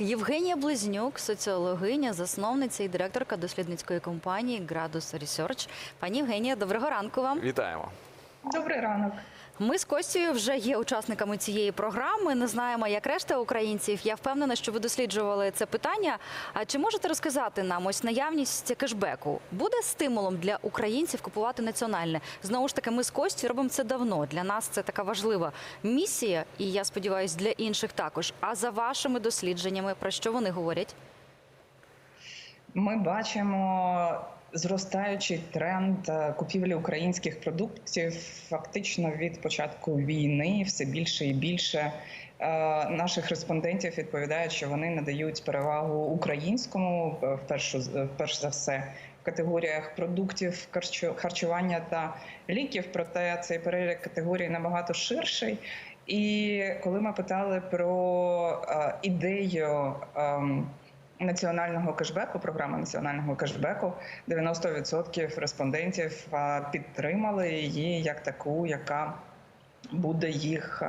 Євгенія Близнюк, соціологиня, засновниця і директорка дослідницької компанії Градус Research. Пані Євгенія, доброго ранку вам. Вітаємо. Добрий ранок. Ми з Костю вже є учасниками цієї програми. Не знаємо, як решта українців. Я впевнена, що ви досліджували це питання. А чи можете розказати нам ось наявність кешбеку буде стимулом для українців купувати національне? Знову ж таки, ми з Костю робимо це давно. Для нас це така важлива місія, і я сподіваюся, для інших також. А за вашими дослідженнями, про що вони говорять? Ми бачимо зростаючий тренд е, купівлі українських продуктів фактично від початку війни все більше і більше е, наших респондентів відповідають, що вони надають перевагу українському е, в першу перш за все в категоріях продуктів харчування та ліків. Проте цей перелік категорій набагато ширший. І коли ми питали про ідею. Національного кешбеку, програми національного кешбеку, 90% респондентів підтримали її як таку, яка буде їх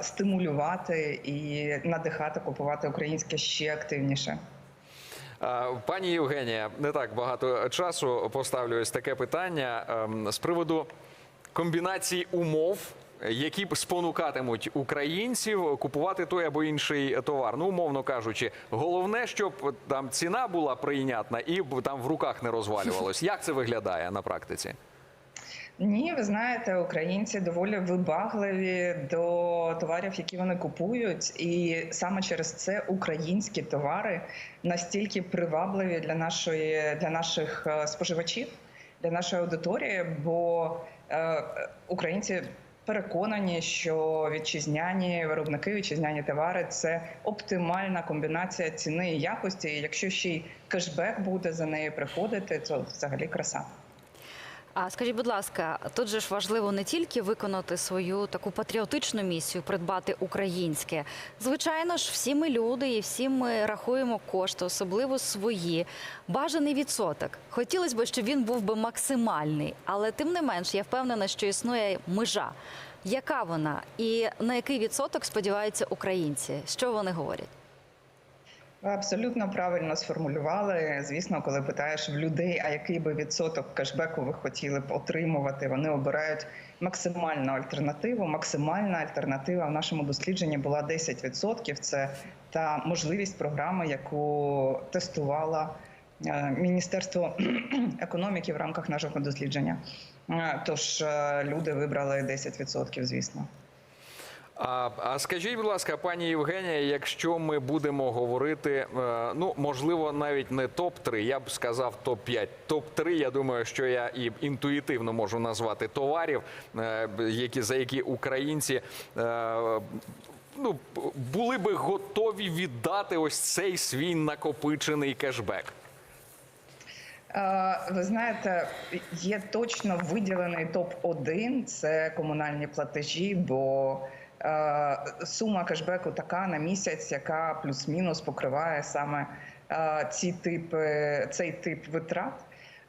стимулювати і надихати купувати українське ще активніше. Пані Євгенія, не так багато часу поставлю ось таке питання ем, з приводу комбінації умов. Які б спонукатимуть українців купувати той або інший товар. Ну, умовно кажучи, головне, щоб там ціна була прийнятна і б там в руках не розвалювалось. Як це виглядає на практиці? Ні, ви знаєте, українці доволі вибагливі до товарів, які вони купують, і саме через це українські товари настільки привабливі для нашої для наших е, споживачів, для нашої аудиторії, бо е, українці. Переконані, що вітчизняні виробники, вітчизняні товари це оптимальна комбінація ціни і якості. І якщо ще й кешбек буде за нею приходити, то взагалі краса. А скажіть, будь ласка, тут же ж важливо не тільки виконати свою таку патріотичну місію, придбати українське. Звичайно ж, всі ми люди і всі ми рахуємо кошти, особливо свої. Бажаний відсоток. Хотілося б, щоб він був би максимальний, але тим не менш, я впевнена, що існує межа. Яка вона і на який відсоток сподіваються українці? Що вони говорять? Абсолютно правильно сформулювали. Звісно, коли питаєш в людей, а який би відсоток кешбеку ви хотіли б отримувати, вони обирають максимальну альтернативу. Максимальна альтернатива в нашому дослідженні була 10%. Це та можливість програми, яку тестувала е, Міністерство економіки в рамках нашого дослідження. Е, Тож е, люди вибрали 10%, звісно. А, а скажіть, будь ласка, пані Євгенія, якщо ми будемо говорити, е, ну можливо, навіть не топ 3 я б сказав топ 5 топ 3 Я думаю, що я і інтуїтивно можу назвати товарів, е, які за які українці. е, Ну, були би готові віддати ось цей свій накопичений кешбек. Ви знаєте, є точно виділений топ 1 це комунальні платежі, бо сума кешбеку така на місяць, яка плюс-мінус покриває саме е, ці типи, цей тип витрат.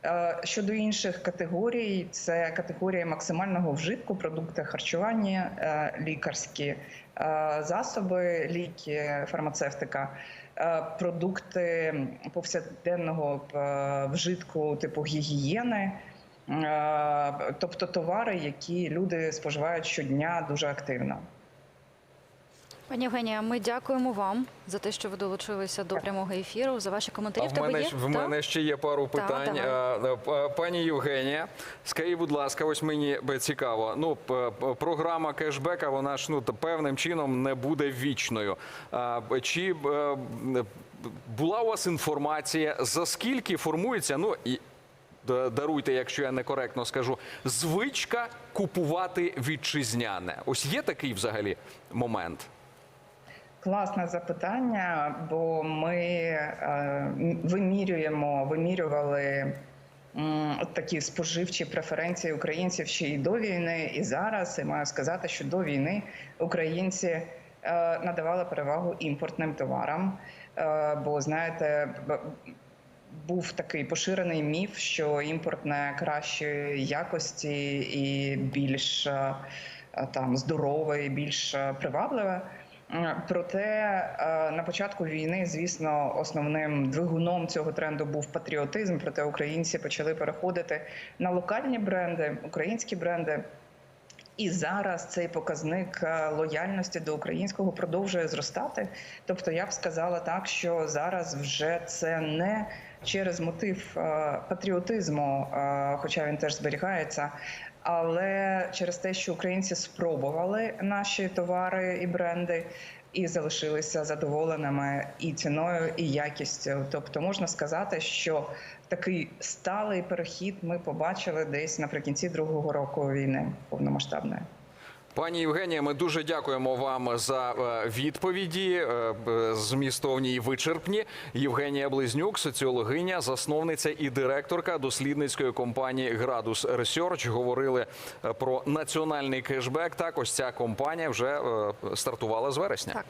Е, Щодо інших категорій, це категорія максимального вжитку, продукти харчування, е, лікарські е, засоби, ліки, фармацевтика, е, продукти повсякденного е, вжитку типу гігієни, е, тобто товари, які люди споживають щодня дуже активно. Пані Євгенія, ми дякуємо вам за те, що ви долучилися до прямого ефіру, за ваші коментарі. А В тебе мене, є? в мене ще є пару питань. давай. Е, е, Пані Євгенія, скажіть, будь ласка, ось мені цікаво. Ну, програма кешбека, вона ж ну певним чином не буде вічною. Чи е, була у вас інформація, за скільки формується? Ну і даруйте, якщо я некоректно скажу, звичка купувати вітчизняне. Ось є такий взагалі момент. Класне запитання, бо ми е, вимірюємо, вимірювали от такі споживчі преференції українців ще й до війни, і зараз. І маю сказати, що до війни українці е, надавали перевагу імпортним товарам. Е, бо знаєте, був такий поширений міф, що імпортне кращої якості і більш там здорове, і більш привабливе. Проте е, на початку війни, звісно, основним двигуном цього тренду був патріотизм. Проте українці почали переходити на локальні бренди, українські бренди. І зараз цей показник е, лояльності до українського продовжує зростати. Тобто, я б сказала так, що зараз вже це не через мотив е, патріотизму, хоча він теж зберігається, але через те, що українці спробували наші товари і бренди. І залишилися задоволеними і ціною, і якістю. Тобто можна сказати, що такий сталий перехід ми побачили десь наприкінці другого року війни повномасштабної. Пані Євгенія, ми дуже дякуємо вам за е, відповіді е, змістовні і вичерпні. Євгенія Близнюк, соціологиня, засновниця і директорка дослідницької компанії Градус Ресерч. Говорили е, про національний кешбек. Також ця компанія вже стартувала з вересня. Так.